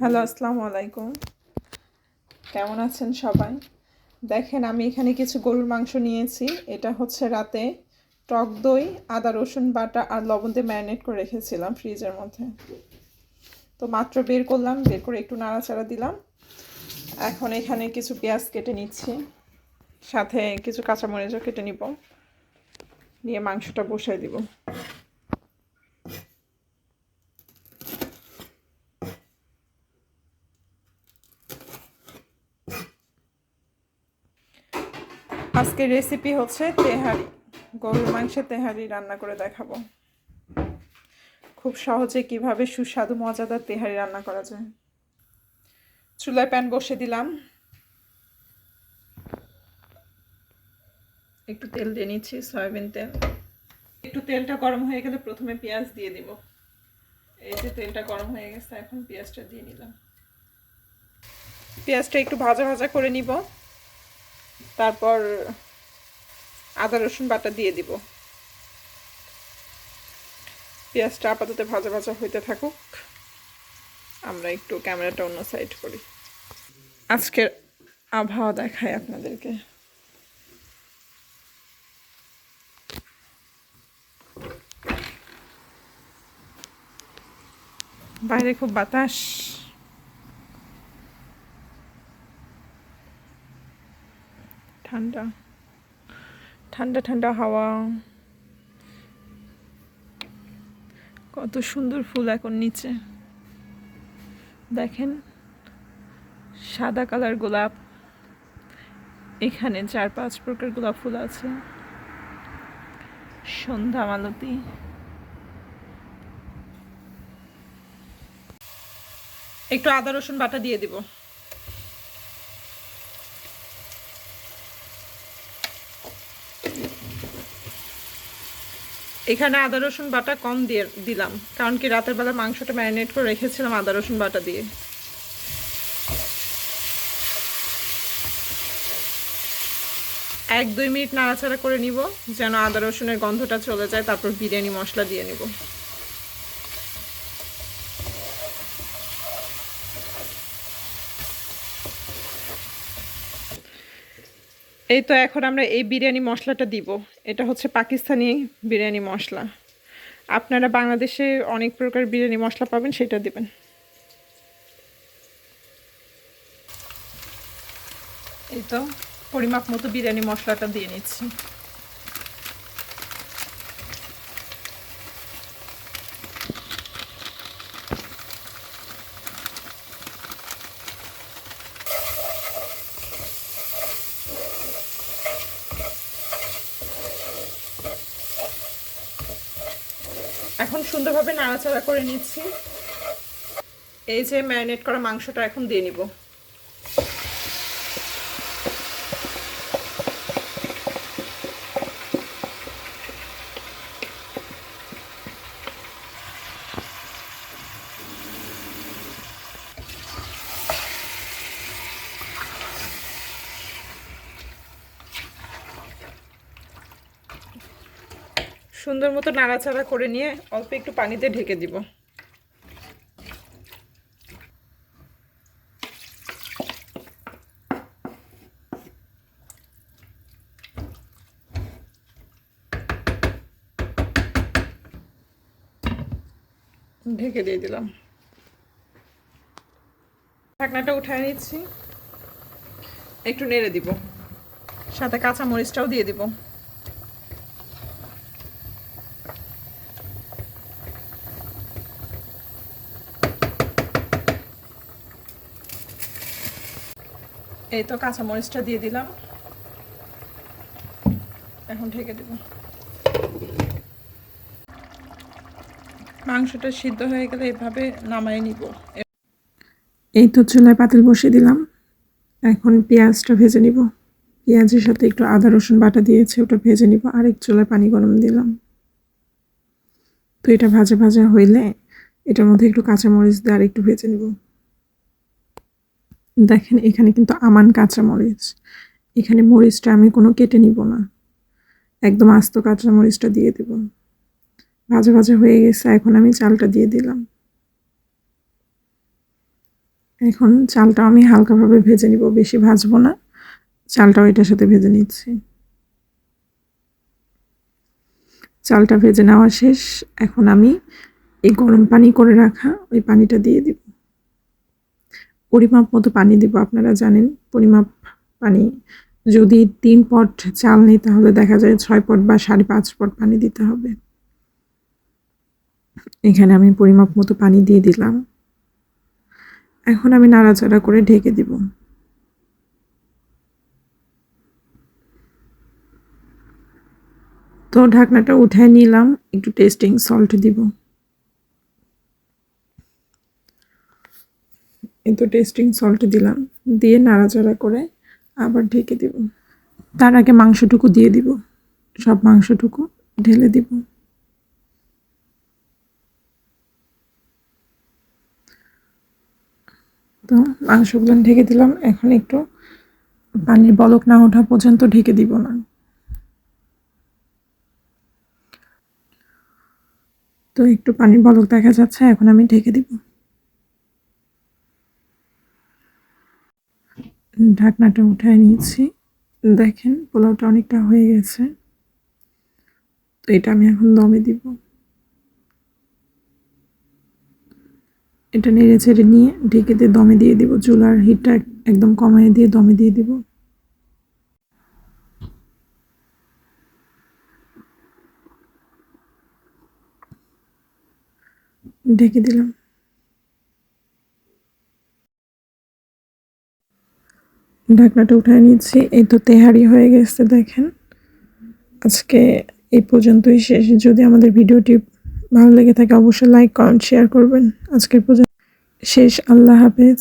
Hello আসসালামু আলাইকুম। কেমন আছেন সবাই? দেখেন, আমি এখানে কিছু গরুর মাংস নিয়েছি। এটা হচ্ছে রাতে টক দই, আদা, রসুন, বাটা আর লবণ দিয়ে ম্যারিনেট করে রেখেছিলাম ফ্রিজের মধ্যে। তো মাত্র বের করলাম, বের করে একটু নাড়াচাড়া দিলাম। এখন এখানে কিছু পেঁয়াজ কেটে নিচ্ছি। সাথে কিছু কাঁচামরিচও কেটে নিব। নিয়ে মাংসটা বসাই দিব। আজকের রেসিপি হচ্ছে তেহারি। গরুর মাংসের তেহারি রান্না করে দেখাবো। খুব সহজে কীভাবে সুস্বাদু, মজাদার তেহারি রান্না করা যায়। চুলায় প্যান বসে দিলাম। একটু তেল দিয়ে নিচ্ছি, সয়াবিন তেল। একটু তেলটা গরম হয়ে গেলে প্রথমে পেঁয়াজ দিয়ে দিব। এই যে তেলটা গরম হয়ে গেছে, এখন পেঁয়াজটা দিয়ে নিলাম। পেঁয়াজটা একটু ভাজা ভাজা করে নিব। তারপর আদা, রসুন বাটা দিয়ে দিব। পেঁয়াজটা আপাতত ভাজা ভাজা হইতে থাকুক। আমরা একটু ক্যামেরাটা অন্য সাইড করি। আজকের আবহাওয়া দেখায় আপনাদেরকে। বাইরে খুব বাতাস। ঠান্ডা। ঠান্ডা ঠান্ডা হাওয়া। কত সুন্দর ফুল এখন নিচে। দেখেন, সাদা কালার গোলাপ। এখানে চার, পাঁচ প্রকার গোলাপ ফুল আছে। সন্ধ্যা মালতী। একটু আদা, রসুন বাটা দিয়ে দিব। এখানে আদা, রসুন বাটা কম দিয়ে দিলাম। কারণ কি রাতের বেলা মাংসটা ম্যারিনেট করে রেখেছিলাম আদা, রসুন বাটা দিয়ে। এক দুই মিনিট নাড়াচাড়া করে নিব, যেন আদা, রসুনের গন্ধটা চলে যায়, তারপর বিরিয়ানি মশলা দিয়ে নিব। এই তো এখন আমরা এই বিরিয়ানি মশলাটা দিব। এটা হচ্ছে পাকিস্তানি বিরিয়ানি মশলা। আপনারা বাংলাদেশে অনেক প্রকার বিরিয়ানি মশলা পাবেন, সেটা দেবেন। এই তো পরিমাপ মতো বিরিয়ানি মশলাটা দিয়ে নিচ্ছি। এখন সুন্দরভাবে নাড়াচাড়া করে নিচ্ছি। এই যে ম্যারিনেট করা মাংসটা এখন দিয়ে নিব। সুন্দর মতো নাড়াচাড়া করে নিয়ে অল্প একটু পানিতে ঢেকে দিব। ঢেকে দিয়ে দিলাম। ঢাকনাটা উঠায় নিচ্ছি। একটু নেড়ে দিব। সাথে কাঁচা মরিচটাও দিয়ে দিব। এই তো কাঁচা মরিচটা দিয়ে দিলাম। এখন ঢেকে দেব। মাংসটা সিদ্ধ হয়ে গেলে এভাবে নামাই নিব। এই তো চুলায় পাতিল বসিয়ে দিলাম। এখন পেঁয়াজটা ভেজে নিব। পেঁয়াজের সাথে একটু আদা, রসুন বাটা দিয়েছে, ওটা ভেজে নিব। আর এক চুলায় পানি গরম দিলাম। তো এটা ভাজা ভাজা হইলে এটার মধ্যে একটু কাঁচামরিচ দিয়ে আর একটু ভেজে নিব। দেখেন, এখানে কিন্তু আমান কাঁচা মরিচ। এখানে মরিচটা আমি কোনো কেটে নিব না। একদম আস্ত কাঁচা মরিচটা দিয়ে দেব। ভাজা ভাজা হয়ে গেছে, এখন আমি চালটা দিয়ে দিলাম। এখন চালটা আমি হালকাভাবে ভেজে নিব, বেশি ভাজবো না। চালটাও এটার সাথে ভেজে নিচ্ছি। চালটা ভেজে নেওয়া শেষ। এখন আমি এই গরম পানি করে রাখা ওই পানিটা দিয়ে দিব। পরিমাপ মতো পানি দিব, আপনারা জানেন পরিমাপ পানি। যদি তিন পট চাল নেই, তাহলে দেখা যায় ছয় পট বা সাড়ে পাঁচ পট পানি দিতে হবে। এখানে আমি পরিমাপ মতো পানি দিয়ে দিলাম। এখন আমি নাড়াচাড়া করে ঢেকে দিব। তো ঢাকনাটা উঠায় নিলাম, একটু টেস্টিং সল্ট দিব। এই তো টেস্টিং সল্ট দিলাম। দিয়ে নাড়াচাড়া করে আবার ঢেকে দিব। তার আগে মাংসটুকু দিয়ে দিব। সব মাংসটুকু ঢেলে দিব। তো মাংসগুলো ঢেকে দিলাম। এখন একটু পানির বলক না ওঠা পর্যন্ত ঢেকে দিব না। তো একটু পানির বলক দেখা যাচ্ছে। এখন আমি ঢেকে দিব। ঢাকনাটা উঠায় নিয়েছি। দেখেন, পোলাওটা অনেকটা হয়ে গেছে। তো এটা আমি এখন দমে দিব। এটা নেড়ে ছেড়ে নিয়ে ঢেকে দিয়ে দমে দিয়ে দিব। চুলার হিটটা একদম কমায় দিয়ে দমে দিয়ে দিব। ঢেকে দিলাম। ঢাকনাটা উঠায় নিচ্ছি। এই তো তেহারি হয়ে গেছে, দেখেন। আজকে এই পর্যন্তই শেষ। যদি আমাদের ভিডিওটি ভালো লেগে থাকে, অবশ্যই লাইক কমেন্ট শেয়ার করবেন। আজকের পর্যন্ত শেষ। আল্লাহ হাফেজ।